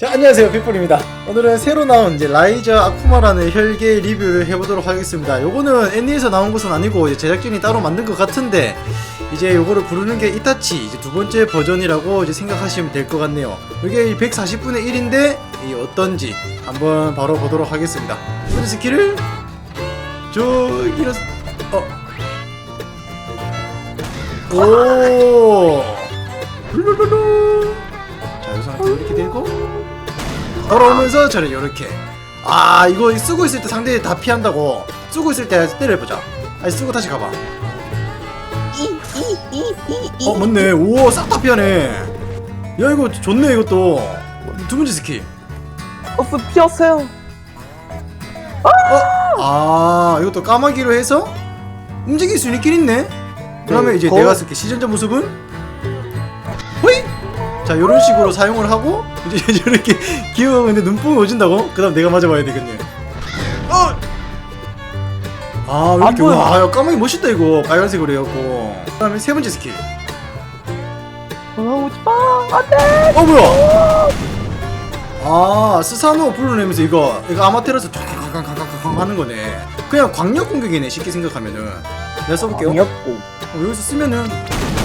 자 안녕하세요. 핏불입니다. 오늘은 새로 나온 이제 라이저 아쿠마라는 혈계 리뷰를 해보도록 하겠습니다. 요거는 애니에서 나온 것은 아니고 제작진이 따로 만든 것 같은데 이제 요거를 부르는 게 이타치 이제 두 번째 버전이라고 이제 생각하시면 될 것 같네요. 이게 140분의 1인데 이 어떤지 한번 바로 보도록 하겠습니다. 오늘 스킬을 저기로 어 오! 룰루루루 자, 요 상태 이렇게 되고 걸어오면서 저는 이렇게 아 이거 쓰고 있을 때 상대 다 피한다고 쓰고 있을 때 때려보자. 아니 쓰고 다시 가봐. 어 맞네. 우와 싹 다 피하네. 야 이거 좋네 이것도. 두 번째 스킬. 없어 피었어요? 아! 어? 아 이것도 까마귀로 해서 움직일 수 있는 길 있네. 그러면 네, 이제 거- 내가 쓸게. 시전자 모습은? 호잉 자 요런 식으로 사용을 하고 이제 이렇게 기어가는데 눈뽕이 오진다고? 그 다음 내가 맞아봐야 되겠네 어! 아 이렇게 아, 안와 까마귀 멋있다 이거. 빨간색으로 해갖고. 그 다음에 세 번째 스킬. 어, 돌아오지마. 안돼. 어 뭐야? 아 스사노 불러내면서 이거 이거 아마테라스 쾅쾅쾅쾅쾅 하는 거네. 그냥 광역 공격이네 쉽게 생각하면은. 내가 써볼게요. 광역 공. 어, 여기서 쓰면은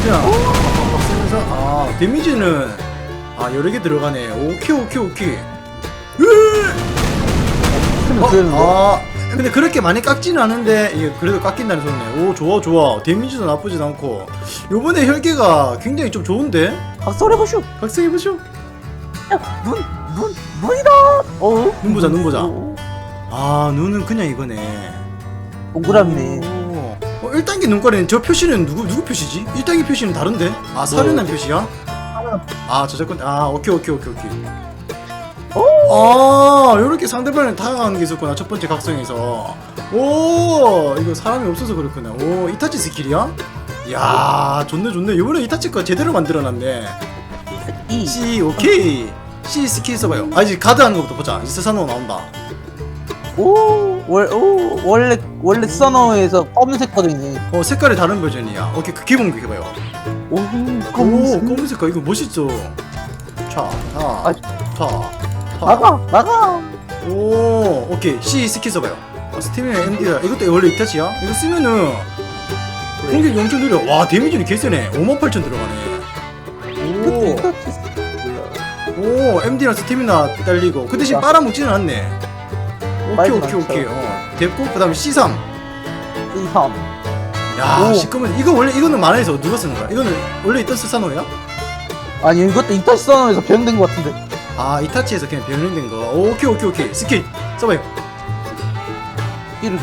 그냥 막 면서 아 데미지는 아 여러 개 들어가네. 오케이 오케이 오케이. 쓰면 되는데. 아 근데 그렇게 많이 깎지는 않은데 이게 그래도 깎인다는 소리네. 오 좋아 좋아. 데미지도 나쁘진 않고. 요번에 혈계가 굉장히 좀 좋은데? 각설해보쇼. 각성해보쇼 눈, 눈, 눈이다. 어? 눈 보자 눈 보자. 어, 아 눈은 그냥 이거네. 동그라미네. 오. 어, 1단계 눈깔이는 저 표시는 누구 누구 표시지? 1단계 표시는 다른데? 아 사륜한 표시야? 아 저작권 아 오케이 오케이 오케이 오케이 아 요렇게 상대방을 다가가는 게 있었구나 첫 번째 각성에서 오 이거 사람이 없어서 그렇구나 오 이타치 스킬이야? 이야 좋네 좋네 이번에 이타치 거 제대로 만들어놨네 이. C 오케이 C 스킬 써봐요 아 이제 가드 하는 거부터 보자 이제 스사노 나온다 오, 월, 오, 원래, 원래 스사노에서 검은색 버전이네. 어 색깔이 다른 버전이야. 오케이 그 기본 그 해봐요. 오, 오 검은색. 검은색깔. 이거 멋있죠? 자, 자, 아, 자, 자. 나가, 나가. 오 오케이. C 스킬 써봐요. 어, 스태미나 MD라 이것도 원래 이타치야? 이거 쓰면은 공격이 엄청 느려. 와 데미지는 개세네. 58,000 들어가네. 그때 오, 오 MD랑 스태미나 딸리고. 그 대신 야. 빨아먹지는 않네 오케이 오케이. 오케이 어 됐고 그 다음에 C3 C3. 야 오. 시끄면 이거 원래 이거는 만화에서 누가 쓰는 거야? 이거는 원래 있던 스사노야? 아니, 이것도 이타시 스사노에서 변형된 것 같은데. 아 이타치에서 그냥 변형된 거 오케이 오케이 오케이 스킬 써봐요 이렇게.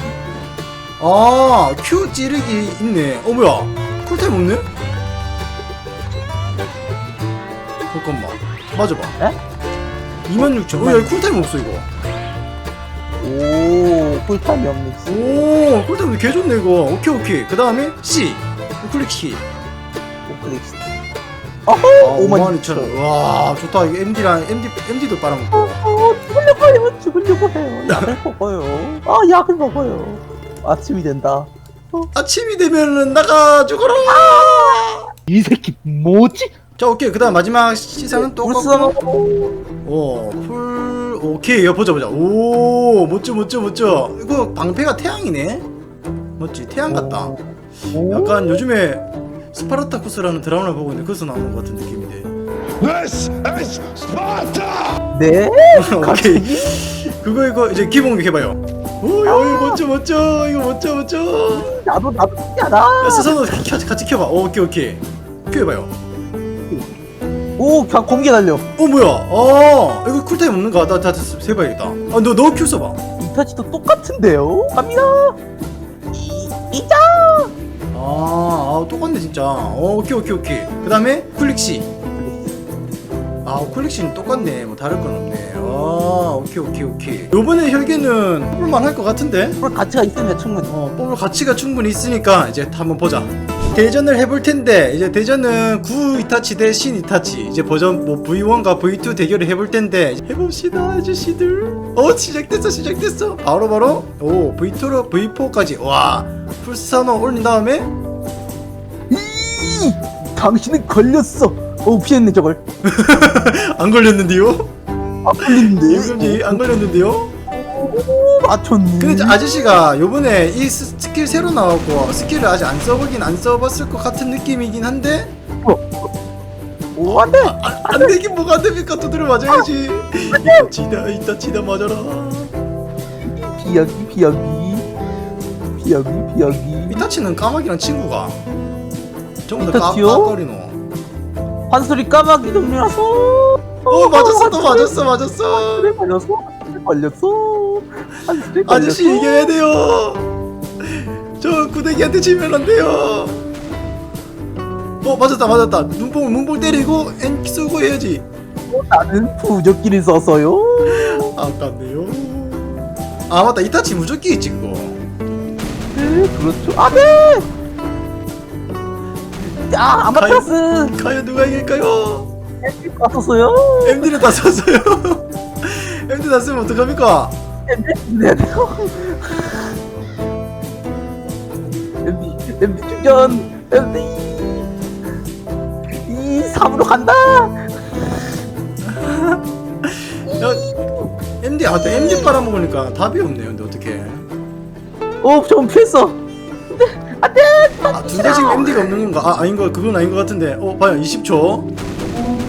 아, Q 찌르기 있네. 어, 뭐야? 쿨타임 없네? 잠깐만. 맞아봐. 에? 26,000. 어, 야, 쿨타임 없어, 이거. 오, 쿨타임이 없네. 오, 쿨타임 개 좋네, 이거. 오케이, 오케이. 그 다음에 C. 클릭 C. 오클릭. 아, 어허! 52,000원. 와, 좋다. 이거 MD랑, MD, MD도 빨아먹고. 어, 죽으려고 해요. 죽으려고 해요. 약을 먹어요. 아, 약을 먹어요. 아침이 된다. 아침이 되면은 나가 죽어라! 이 새끼 뭐지? 자, 오케이. 그 다음 마지막 C상은 울스사노. 똑같고. 오, 풀, 오케이. 야, 보자, 보자. 오, 멋져, 멋져, 멋져. 이거 방패가 태양이네? 멋지, 태양 같다. 오. 약간 요즘에 스파르타쿠스라는 드라마를 보고 있는데 거기서 나오는 것 같은 느낌인데. This is Sparta! 네? 오케이. 그거 이거 이제 기본기 해봐요. 오, 야, 이거 멋져, 멋져. 이거 멋져, 멋져. 나도 나도. 야, 스사노 같이, 같이 켜봐. 오, 오케이, 오케이. 켜봐요. 오, 그냥 공개 달려. 어, 뭐야? 아, 이거 쿨타임 없는가? 나, 나, 세봐야겠다. 아, 너, 너큐 써봐. 이타치도 똑같은데요? 갑니다. 이, 이자. 아, 아 똑같네 진짜. 어, 오케이 오케이 오케이. 그 다음에 클릭시. 아 클릭시는 똑같네. 뭐 다를 건 없네. 아 오케이 오케이 오케이. 요번에 혈계는 뽑을만 할 것 같은데. 그럴 가치가 있으면 충분히. 어 뽑을 가치가 충분히 있으니까 이제 한번 보자. 대전을 해볼 텐데 이제 대전은 구 이타치 대 신 이타치 이제 버전 뭐 V1과 V2 대결을 해볼 텐데 해봅시다 아저씨들. 어 시작됐어 시작됐어. 바로 바로 오 V2로 V4까지 와 풀스사노 올린 다음에 이, 당신은 걸렸어. 오, 피했네 저걸. 안 걸렸는데요? 안 걸리는데? 임금님 안 걸렸는데요? 오, 맞췄네. 근데 저 아저씨가 요번에 이 스- 스킬 새로 나왔고 스킬을 아직 안 써보긴 안 써봤을 것 같은 느낌이긴 한데 오, 안 돼! 아, 안 되긴 뭐가 안 됩니까 두드려 맞아야지 이따 치다 이따 치다 맞아라 비약이, 비약이. 비약이, 비약이. 이타치는 까마귀랑 친구가 전부 다 까, 이타치요? 까거리노 환소리 까마귀 동료라서. 어 맞았어 또 맞았어 맞았어 한술에 걸렸어. 한술에 걸렸어. 한술에 걸렸어. 아저씨 이겨야 돼요 저 구데기한테 지면 안 돼요 어 맞았다 맞았다 눈뽕 눈뽕 때리고 엔 쓰고 해야지 나는 부적기를 썼어요. 아깝네요 아 맞다 이타치 무적기 있지 그거 네, 그렇죠. 아, 네! 야, 아마테라스! 과연 누가 이길까요? 갔었어요? MD를 다 썼어요 MD 다 쓰면 어떡합니까? 네, 돼요. MD, MD 충전! MD! 이 3으로 간다! 야, MD 아 또 MD 빨아먹으니까 답이 없네요 근데 어떡해 오, 좀 피했어! 안 돼! 아, 둘 다 지금 MD가 없는 건가? 아 아닌 거 그건 아닌 것 같은데 어 봐요 20초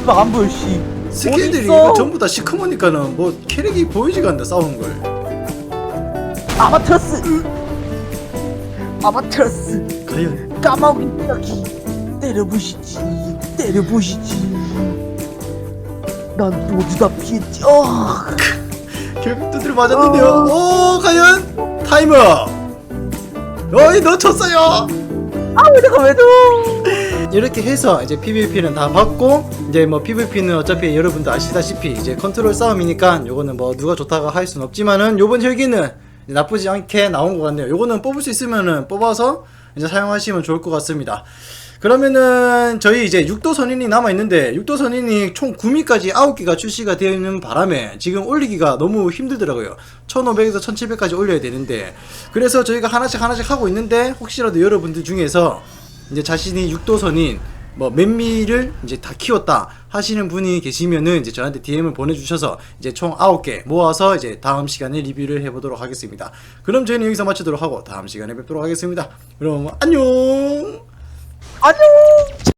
음, 안 보여, 씨. 스킬들이 어딨어? 이거 전부 다 시커머니까는 뭐 캐릭이 보이지가 않는다 싸우는 걸 아마테라스! 아마테라스! 과연 까마귀 여기 때려보시지 때려보시지 난 모두 다 피했지 어. 결국 두드려 맞았는데요 오 과연 타이머 어이 놓쳤어요 아 왜 내가 왜 줘 이렇게 해서 이제 PVP는 다 받고 이제 뭐 PVP는 어차피 여러분도 아시다시피 이제 컨트롤 싸움이니까 요거는 뭐 누가 좋다고 할 수는 없지만은 요번 혈기는 나쁘지 않게 나온 것 같네요. 요거는 뽑을 수 있으면은 뽑아서 이제 사용하시면 좋을 것 같습니다. 그러면은 저희 이제 6도 선인이 남아 있는데 6도 선인이 총 9미까지 9개가 출시가 되어 있는 바람에 지금 올리기가 너무 힘들더라고요. 1500에서 1700까지 올려야 되는데 그래서 저희가 하나씩 하나씩 하고 있는데 혹시라도 여러분들 중에서 이제 자신이 6도 선인 뭐 맨미를 이제 다 키웠다 하시는 분이 계시면은 이제 저한테 DM을 보내주셔서 이제 총 9개 모아서 이제 다음 시간에 리뷰를 해보도록 하겠습니다. 그럼 저희는 여기서 마치도록 하고 다음 시간에 뵙도록 하겠습니다. 그럼 안녕! 안녕